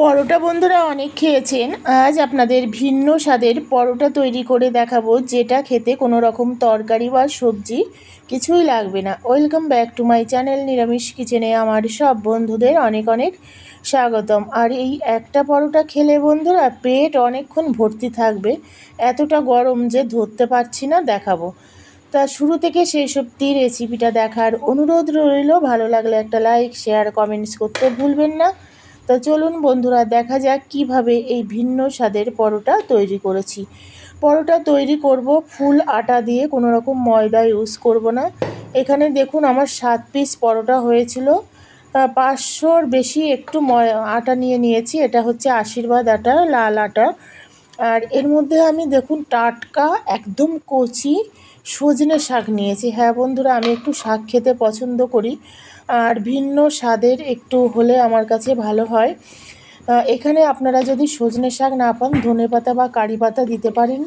পরোটা বন্ধুরা অনেক খেয়েছেন। আজ আপনাদের ভিন্ন স্বাদের পরোটা তৈরি করে দেখাবো, যেটা খেতে কোনো রকম তরকারি বা সবজি কিছুই লাগবে না। Welcome back to my channel নিরামিষ কিচেনে আমার সব বন্ধুদের অনেক অনেক স্বাগতম। আর এই একটা পরোটা খেলে বন্ধুরা পেট অনেকক্ষণ ভর্তি থাকবে, এতটা গরম যে ধরতে পারছি না দেখাবো। তা শুরু থেকে সেই সবটি রেসিপিটা দেখার অনুরোধ রইল। ভালো লাগলে একটা লাইক শেয়ার কমেন্টস করতে ভুলবেন না। তো চলুন বন্ধুরা, দেখা যাক কীভাবে এই ভিন্ন স্বাদের পরোটা তৈরি করেছি। পরোটা তৈরি করব, ফুল আটা দিয়ে, কোনো রকম ময়দা ইউজ করব না। এখানে দেখুন আমার সাত পিস পরোটা হয়েছিল। পাঁচশোর বেশি একটু আটা নিয়ে নিয়েছি, এটা হচ্ছে আশীর্বাদ আটা, লাল আটা। আর এর মধ্যে আমি দেখুন টাটকা, একদম কচি সজনে শাক নিয়েছি। হ্যাঁ বন্ধুরা, আমি একটু শাক খেতে পছন্দ করি। আর ভিন্ন স্বাদের একটু হলে আমার কাছে ভালো হয়। এখানে আপনারা যদি সজনে শাক না পান, ধনে পাতা বা কারি পাতা দিতে পারেন।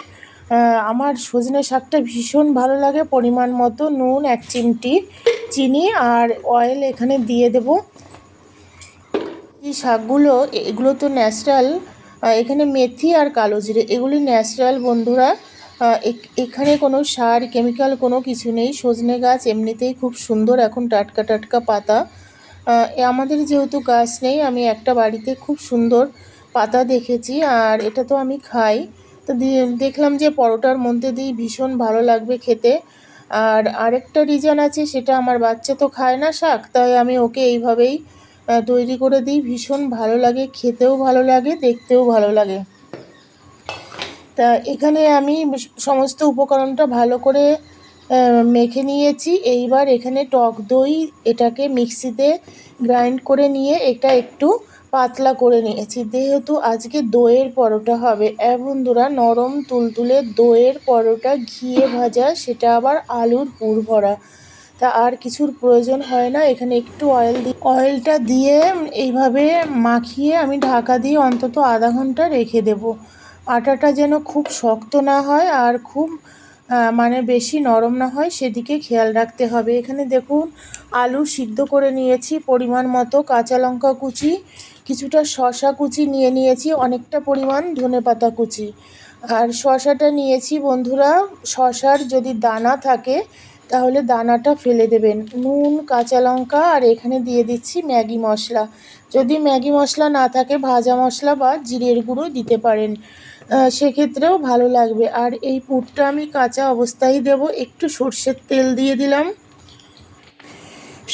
আমার সজনে শাকটা ভীষণ ভালো লাগে। পরিমাণ মতো নুন, এক চিমটি চিনি আর অয়েল এখানে দিয়ে দেব। এই শাকগুলো, এগুলো তো ন্যাচারাল এখানে মেথি আর কালো জিরে, এগুলি ন্যাচারাল বন্ধুরা। এখানে কোনো সার, কেমিক্যাল কোনো কিছু নেই। সজনে গাছ এমনিতেই খুব সুন্দর এখন টাটকা টাটকা পাতা। আমাদের যেহেতু গাছ নেই, আমি একটা বাড়িতে খুব সুন্দর পাতা দেখেছি আর এটা তো আমি খাই। তো দেখলাম যে পরোটার মধ্যে দিই ভীষণ ভালো লাগবে খেতে। আর আরেকটা রিজন আছে, সেটা আমার বাচ্চা তো খায় না শাক, তাই আমি ওকে এইভাবেই তৈরি করে দিই। ভীষণ ভালো লাগে, খেতেও ভালো লাগে, দেখতেও ভালো লাগে। তা এখানে আমি সমস্ত উপকরণটা ভালো করে মেখে নিয়েছি। এইবার এখানে টক দই এটাকে মিক্সিতে গ্রাইন্ড করে নিয়ে এটা একটু পাতলা করে নিয়েছি। যেহেতু আজকে দইয়ের পরোটা হবে বন্ধুরা নরম তুলতুলে দইয়ের পরোটা ঘিয়ে ভাজা, সেটা আবার আলুর পুর ভরা। তা আর কিছুর প্রয়োজন হয় না, এখানে একটু অয়েল দিই অয়েলটা দিয়ে এইভাবে মাখিয়ে আমি ঢাকা দিয়ে অন্তত আধা ঘণ্টা রেখে দেবো। আটাটা যেন খুব শক্ত না হয় আর খুব মানে বেশি নরম না হয়, সেদিকে খেয়াল রাখতে হবে। এখানে দেখুন, আলু সিদ্ধ করে নিয়েছি, পরিমাণ মতো কাঁচা লঙ্কা কুচি, কিছুটা শশা কুচি নিয়ে নিয়েছি, অনেকটা পরিমাণ ধনে পাতা কুচি। আর শশাটা নিয়েছি বন্ধুরা শশার যদি দানা থাকে, তাহলে দানাটা ফেলে দেবেন। নুন, কাঁচা লঙ্কা আর এখানে দিয়ে দিচ্ছি ম্যাগি মশলা। যদি ম্যাগি মশলা না থাকে, ভাজা মশলা বা জিরের গুঁড়ো দিতে পারেন। সেক্ষেত্রেও ভালো লাগবে। আর এই পুরটা আমি কাঁচা অবস্থায় দেব। একটু সর্ষের তেল দিয়ে দিলাম।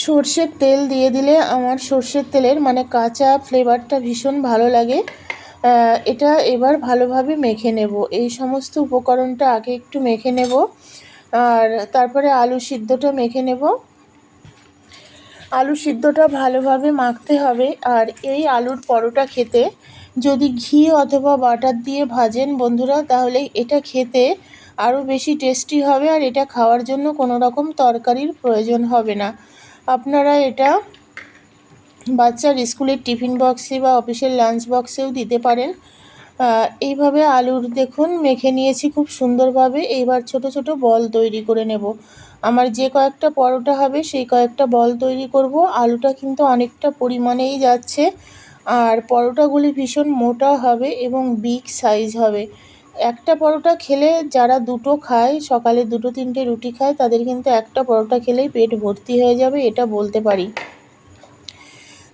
সর্ষের তেল দিয়ে দিলে আমার সর্ষের তেলের মানে কাঁচা ফ্লেভারটা ভীষণ ভালো লাগে। এটা এবার ভালোভাবে মেখে নেব। এই সমস্ত উপকরণটা আগে একটু মেখে নেব। আর তারপরে আলু সিদ্ধটা মেখে নেব। আলু সিদ্ধটা ভালোভাবে মাখতে হবে। আর এই আলুর পরোটা খেতে যদি ঘি অথবা বাটার দিয়ে ভাজেন বন্ধুরা, তাহলে এটা খেতে আরও বেশি টেস্টি হবে আর এটা খাওয়ার জন্য কোনো রকম তরকারির প্রয়োজন হবে না। আপনারা এটা বাচ্চার স্কুলের টিফিন বক্সে বা অফিসের লাঞ্চ বক্সেও দিতে পারেন। এইভাবে আলুর দেখুন, মেখে নিয়েছি খুব সুন্দরভাবে। এইবার ছোট ছোট বল তৈরি করে নেব। আমার যে কয়েকটা পরোটা হবে, সেই কয়েকটা বল তৈরি করব। আলুটা কিন্তু অনেকটা পরিমাণেই যাচ্ছে। আর পরোটাগুলি ভীষণ মোটা হবে এবং বিগ সাইজ হবে। একটা পরোটা খেলে যারা দুটো খায়, সকালে দুটো তিনটে রুটি খায়, তাদের কিন্তু একটা পরোটা খেলেই পেট ভর্তি হয়ে যাবে, এটা বলতে পারি।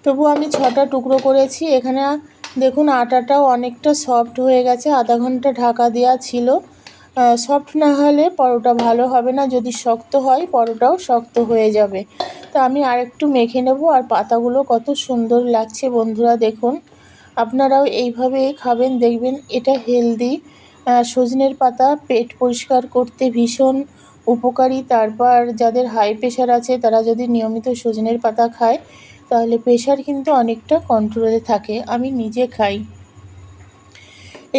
তবু আমি ছটা টুকরো করেছি, এখানে দেখুন আটাটাও অনেকটা সফট হয়ে গেছে, আধা ঘণ্টা ঢাকা দেওয়া ছিল। সফট না হলে পরোটা ভালো হবে না, যদি শক্ত হয়, পরোটাও শক্ত হয়ে যাবে। তা আমি আরেকটু মেখে নেব আর পাতাগুলো কত সুন্দর লাগছে বন্ধুরা দেখুন। আপনারাও এইভাবে খাবেন, দেখবেন এটা হেলদি সজনের পাতা, পেট পরিষ্কার করতে ভীষণ উপকারী। তারপর যাদের হাই প্রেশার আছে, তারা যদি নিয়মিত সজনের পাতা খায়, তাহলে প্রেশার কিন্তু অনেকটা কন্ট্রোলে থাকে। আমি নিজে খাই।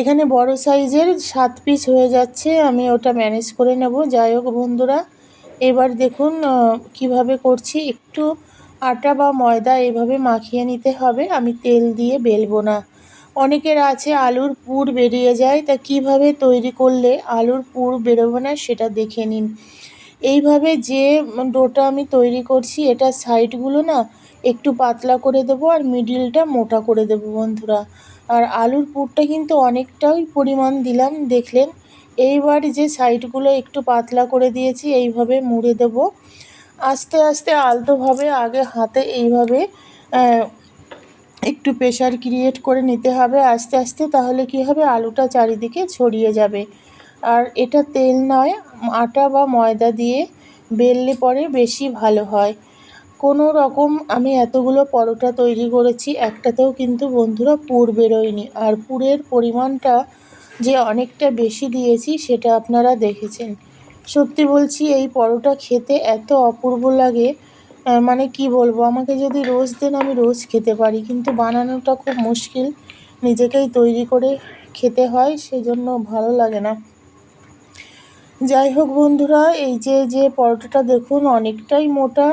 এখানে বড় সাইজের সাত পিস হয়ে যাচ্ছে, আমি ওটা ম্যানেজ করে নেব। যাই হোক বন্ধুরা এবার দেখুন কীভাবে করছি। একটু আটা বা ময়দা এভাবে মাখিয়ে নিতে হবে। আমি তেল দিয়ে বেলবো না। অনেকের আছে আলুর পুর বেরিয়ে যায়, তা কীভাবে তৈরি করলে আলুর পুর বেরোবে না সেটা দেখে নিন। এইভাবে যে ডোটা আমি তৈরি করছি, এটা সাইডগুলো না একটু পাতলা করে দেবো আর মিডিলটা মোটা করে দেবো বন্ধুরা। আর আলুর পুরটা কিন্তু অনেকটাই পরিমাণ দিলাম, দেখলেন। এইবার যে সাইডগুলো একটু পাতলা করে দিয়েছি, এইভাবে মুড়ে দেব। আস্তে আস্তে আলতোভাবে আগে হাতে এইভাবে একটু প্রেশার ক্রিয়েট করে নিতে হবে। আস্তে আস্তে তাহলে কি হবে? আলুটা চারিদিকে ছড়িয়ে যাবে। আর এটা তেল নয়, আটা বা ময়দা দিয়ে বেললে পরে বেশি ভালো হয়। কোনো রকম আমি এতগুলো পরোটা তৈরি করেছি, একটাতেও কিন্তু বন্ধুরা পুর বেরোয়নি। আর পুরের পরিমাণটা যে অনেকটা বেশি দিয়েছি সেটা আপনারা দেখেছেন। সত্যি বলছি, এই পরোটা খেতে এত অপূর্ব লাগে। মানে কি বলব, আমাকে যদি রোজ দেন আমি রোজ খেতে পারি, কিন্তু বানানোটা খুব মুশকিল। নিজেকেই তৈরি করে খেতে হয় সেই জন্য ভালো লাগে না। যাই হোক বন্ধুরা, এই যে যে পরোটাটা দেখুন অনেকটাই মোটা,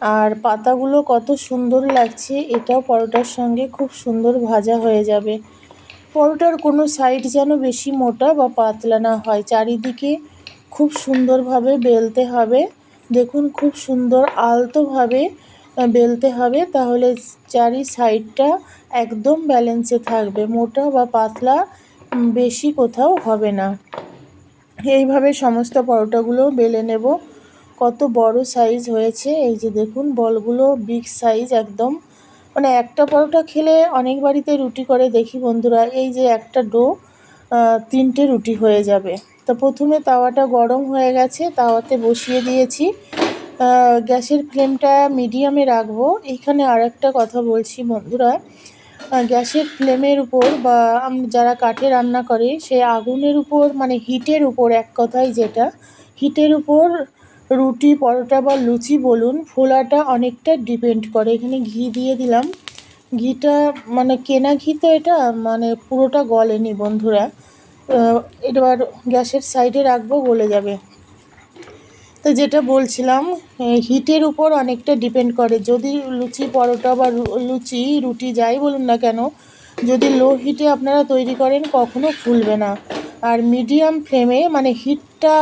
আর পাতাগুলো কত সুন্দর লাগছে, এটাও পরোটার সঙ্গে খুব সুন্দর ভাজা হয়ে যাবে। পরোটার কোনো সাইড যেন বেশি মোটা বা পাতলা না হয়, চারিদিকে খুব সুন্দরভাবে বেলতে হবে। দেখুন, খুব সুন্দর আলতোভাবে বেলতে হবে, তাহলে চারি সাইডটা একদম ব্যালেন্সে থাকবে। মোটা বা পাতলা বেশি কোথাও হবে না। এইভাবে সমস্ত পরোটাগুলো বেলে নেব। কত বড় সাইজ হয়েছে, এই যে দেখুন, বলগুলো বিগ সাইজ একদম মানে একটা পরোটা খেলে অনেক বাড়িতে রুটি করে, দেখি বন্ধুরা, এই যে একটা ডো তিনটে রুটি হয়ে যাবে। তো প্রথমে তাওয়াটা গরম হয়ে গেছে, তাওয়াতে বসিয়ে দিয়েছি। গ্যাসের ফ্লেমটা মিডিয়ামে রাখব। এখানে আর একটা কথা বলছি বন্ধুরা গ্যাসের ফ্লেমের উপর বা যারা কাঠে রান্না করে, সে আগুনের উপর মানে হিটের উপর এক কথায় যেটা, হিটের উপর রুটি, পরোটা বা লুচি বলুন, ফোলাটা অনেকটা ডিপেন্ড করে। এখানে ঘি দিয়ে দিলাম। ঘিটা মানে কেনা ঘি তো এটা মানে পুরোটা গলেনি বন্ধুরা। এবার গ্যাসের সাইডে রাখব, গলে যাবে। তো যেটা বলছিলাম হিটের উপর অনেকটা ডিপেন্ড করে। যদি লুচি, পরোটা বা লুচি, রুটি যাই বলুন না কেন, যদি লো হিটে আপনারা তৈরি করেন, কখনো ফুলবে না। আর মিডিয়াম ফ্লেমে মানে হিটটা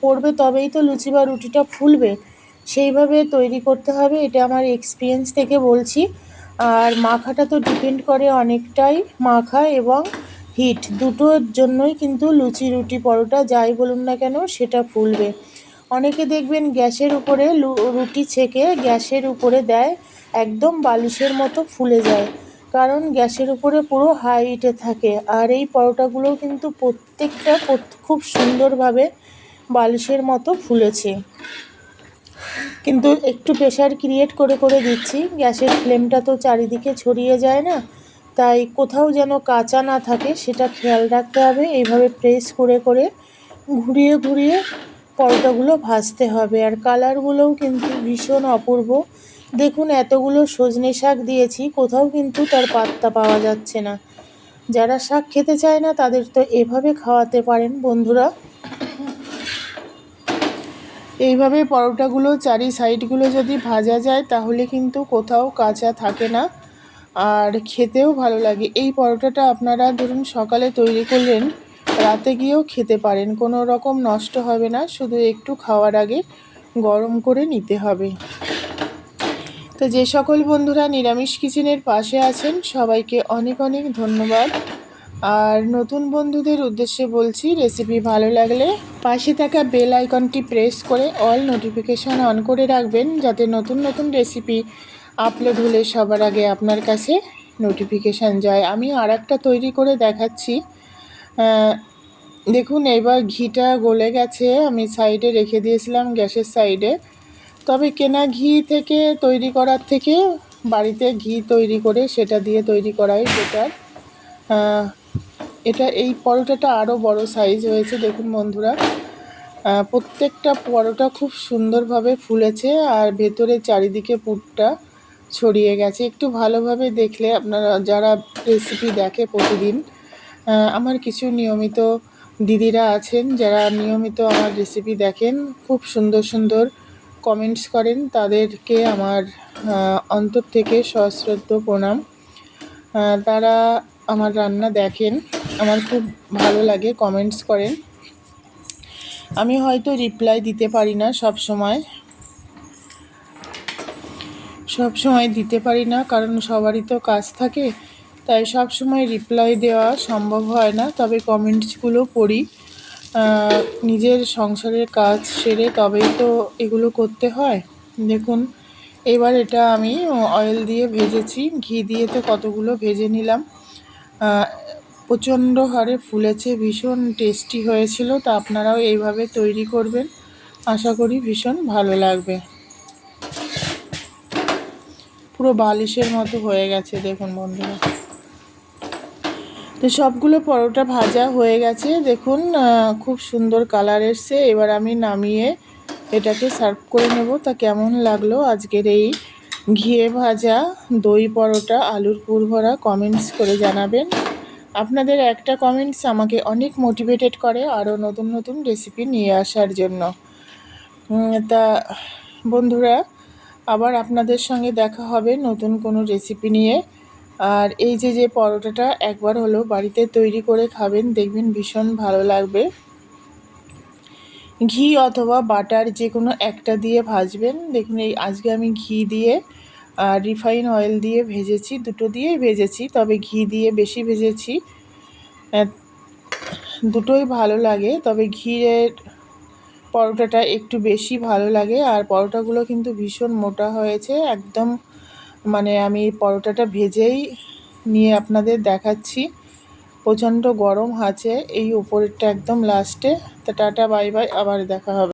পড়বে তবেই তো লুচি বা রুটিটা ফুলবে। সেইভাবে তৈরি করতে হবে, এটা আমার এক্সপিরিয়েন্স থেকে বলছি। আর মাখাটা তো ডিপেন্ড করে অনেকটাই মাখা এবং হিট দুটোর জন্যই কিন্তু লুচি, রুটি, পরোটা যাই বলুন না কেন, সেটা ফুলবে। অনেকে দেখবেন গ্যাসের উপরে রুটি ছেঁকে গ্যাসের উপরে দেয়, একদম বালিশের মতো ফুলে যায়। কারণ গ্যাসের উপরে পুরো হাইটে থাকে। আর এই পরোটাগুলো কিন্তু প্রত্যেকটা খুব সুন্দরভাবে বালিশের মতো ফুলেছে। কিন্তু একটু প্রেশার ক্রিয়েট করে করে দিচ্ছি। গ্যাসের ফ্লেমটা তো চারিদিকে ছড়িয়ে যায় না। তাই কোথাও যেন কাঁচা না থাকে, সেটা খেয়াল রাখতে হবে। এইভাবে প্রেস করে করে ঘুরিয়ে ঘুরিয়ে পরোটাগুলো ভাজতে হবে। আর কালারগুলোও কিন্তু ভীষণ অপূর্ব। দেখুন, এতগুলো সজনে শাক দিয়েছি, কোথাও কিন্তু তার পাত্তা পাওয়া যাচ্ছে না। যারা শাক খেতে চায় না, তাদের তো এভাবে খাওয়াতে পারেন, বন্ধুরা। এইভাবে পরোটাগুলো চারি সাইডগুলো যদি ভাজা যায়, তাহলে কিন্তু কোথাও কাঁচা থাকে না। আর খেতেও ভালো লাগে। এই পরোটাটা আপনারা ধরুন, সকালে তৈরি করলেন, রাতে গিয়েও খেতে পারেন। কোনো রকম নষ্ট হবে না, শুধু একটু খাওয়ার আগে গরম করে নিতে হবে। তো যে সকল বন্ধুরা নিরামিষ কিচেনের পাশে আছেন, সবাইকে অনেক অনেক ধন্যবাদ। আর নতুন বন্ধুদের উদ্দেশ্যে বলছি রেসিপি ভালো লাগলে পাশে থাকা বেল আইকনটি প্রেস করে অল নোটিফিকেশান অন করে রাখবেন, যাতে নতুন নতুন রেসিপি আপলোড হলে সবার আগে আপনার কাছে নোটিফিকেশান যায়। আমি আর একটা তৈরি করে দেখাচ্ছি। দেখুন, এবার ঘিটা গলে গেছে। আমি সাইডে রেখে দিয়েছিলাম গ্যাসের সাইডে তবে কেনা ঘি থেকে তৈরি করার থেকে বাড়িতে ঘি তৈরি করে সেটা দিয়ে তৈরি করাই বেটার এটা এই পরোটাটা আরও বড় সাইজ হয়েছে, দেখুন বন্ধুরা। প্রত্যেকটা পরোটা খুব সুন্দরভাবে ফুলেছে আর ভেতরে চারিদিকে পুরটা ছড়িয়ে গেছে। একটু ভালোভাবে দেখলে আপনারা, যারা রেসিপি দেখে প্রতিদিন আমার কিছু নিয়মিত দিদিরা আছেন, যারা নিয়মিত আমার রেসিপি দেখেন, খুব সুন্দর সুন্দর কমেন্টস করেন, তাদেরকে আমার অন্তর থেকে সশ্রদ্ধ প্রণাম। তারা আমার রান্না দেখেন, আমার খুব ভালো লাগে কমেন্টস করেন। আমি হয়তো রিপ্লাই দিতে পারি না সব সময়। সব সময় দিতে পারি না, কারণ সবারই তো কাজ থাকে, তাই সব সময় রিপ্লাই দেওয়া সম্ভব হয় না। তবে কমেন্টসগুলো পড়ি। নিজের সংসারের কাজ সেরে তবেই তো এগুলো করতে হয়। দেখুন, এবার এটা আমি অয়েল দিয়ে ভেজেছি। ঘি দিয়ে তো কতগুলো ভেজে নিলাম। প্রচণ্ড হারে ফুলেছে, ভীষণ টেস্টি হয়েছিল। তা আপনারাও এইভাবে তৈরি করবেন। আশা করি ভীষণ ভালো লাগবে। পুরো বালিশের মতো হয়ে গেছে, দেখুন বন্ধুরা। তো সবগুলো পরোটা ভাজা হয়ে গেছে। দেখুন খুব সুন্দর কালার এসছে। এবার আমি নামিয়ে এটাকে সার্ভ করে নেব। তা কেমন লাগল আজকের এই ঘিয়ে ভাজা দই পরোটা আলুর পুর ভরা কমেন্টস করে জানাবেন। আপনাদের একটা কমেন্টস আমাকে অনেক মোটিভেটেড করে আরও নতুন নতুন রেসিপি নিয়ে আসার জন্য। তা বন্ধুরা, আবার আপনাদের সঙ্গে দেখা হবে নতুন কোনো রেসিপি নিয়ে। আর এই যে যে পরোটাটা একবার হলো বাড়িতে তৈরি করে খাবেন, দেখবেন ভীষণ ভালো লাগবে। ঘি অথবা বাটার যে কোনো একটা দিয়ে ভাজবেন। দেখুন, এই আজকে আমি ঘি দিয়ে আর রিফাইন অয়েল দিয়ে ভেজেছি, দুটো দিয়েই ভেজেছি, তবে ঘি দিয়ে বেশি ভেজেছি। দুটোই ভালো লাগে, তবে ঘিয়ের পরোটাটা একটু বেশি ভালো লাগে। আর পরোটাগুলো কিন্তু ভীষণ মোটা হয়েছে, একদম মানে আমি পরোটাটা ভেজেই নিয়ে আপনাদের দেখাচ্ছি। প্রচণ্ড গরম আছে, এই উপরেরটা একদম লাস্টে তা টাটা বাই বাই আবার দেখা হবে।